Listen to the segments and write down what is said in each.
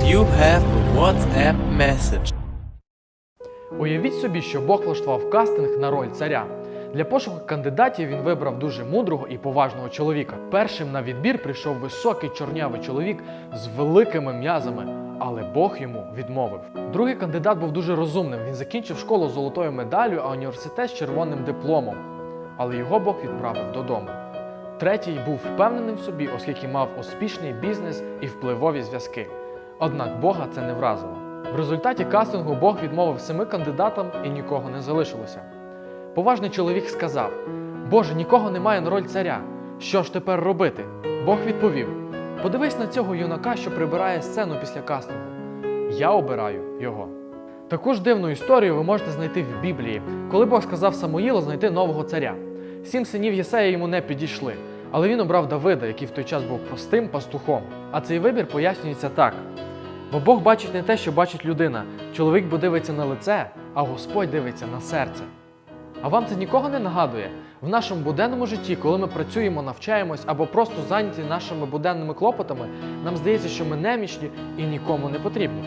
You have a WhatsApp message. Уявіть собі, що Бог влаштував кастинг на роль царя. Для пошуку кандидатів він вибрав дуже мудрого і поважного чоловіка. Першим на відбір прийшов високий чорнявий чоловік з великими м'язами, але Бог йому відмовив. Другий кандидат був дуже розумним. Він закінчив школу золотою медаллю, а університет з червоним дипломом. Але його Бог відправив додому. Третій був впевненим в собі, оскільки мав успішний бізнес і впливові зв'язки. Однак Бога це не вразило. В результаті кастингу Бог відмовив семи кандидатам і нікого не залишилося. Поважний чоловік сказав: Боже, нікого немає на роль царя. Що ж тепер робити? Бог відповів: Подивись на цього юнака, що прибирає сцену після кастингу. Я обираю його. Таку ж дивну історію ви можете знайти в Біблії, коли Бог сказав Самуїлу знайти нового царя. Сім синів Єсея йому не підійшли, але він обрав Давида, який в той час був простим пастухом. А цей вибір пояснюється так: бо Бог бачить не те, що бачить людина. Чоловік бо дивиться на лице, а Господь дивиться на серце. А вам це нікого не нагадує? В нашому буденному житті, коли ми працюємо, навчаємось або просто зайняті нашими буденними клопотами, нам здається, що ми немічні і нікому не потрібні.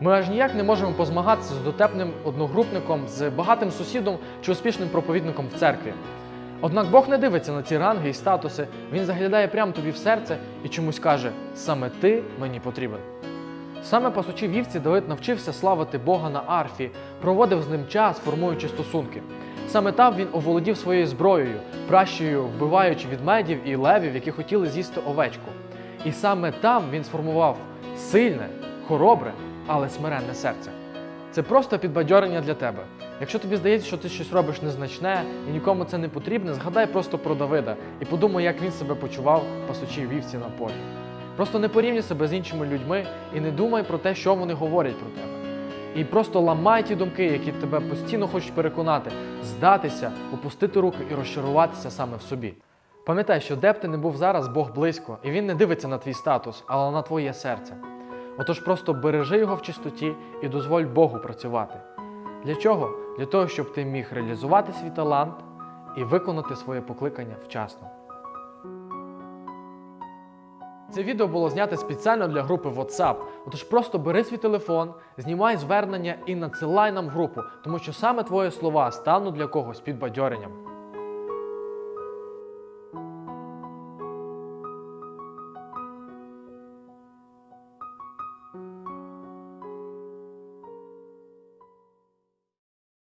Ми аж ніяк не можемо позмагатися з дотепним одногрупником, з багатим сусідом чи успішним проповідником в церкві. Однак Бог не дивиться на ці ранги і статуси, Він заглядає прямо тобі в серце і чомусь каже: саме ти мені потрібен. Саме пасучи вівці Давид навчився славити Бога на арфі, проводив з ним час, формуючи стосунки. Саме там він оволодів своєю зброєю, пращею, вбиваючи відмедів і левів, які хотіли з'їсти овечку. І саме там він сформував сильне, хоробре, але смиренне серце. Це просто підбадьорення для тебе. Якщо тобі здається, що ти щось робиш незначне і нікому це не потрібне, згадай просто про Давида і подумай, як він себе почував, пасучи вівці на полі. Просто не порівнюй себе з іншими людьми і не думай про те, що вони говорять про тебе. І просто ламай ті думки, які тебе постійно хочуть переконати, здатися, опустити руки і розчаруватися саме в собі. Пам'ятай, що де б ти не був зараз, Бог близько, і він не дивиться на твій статус, але на твоє серце. Отож просто бережи його в чистоті і дозволь Богу працювати. Для чого? Для того, щоб ти міг реалізувати свій талант і виконати своє покликання вчасно. Це відео було знято спеціально для групи WhatsApp. Отож просто бери свій телефон, знімай звернення і надсилай нам групу, тому що саме твої слова стануть для когось підбадьоренням.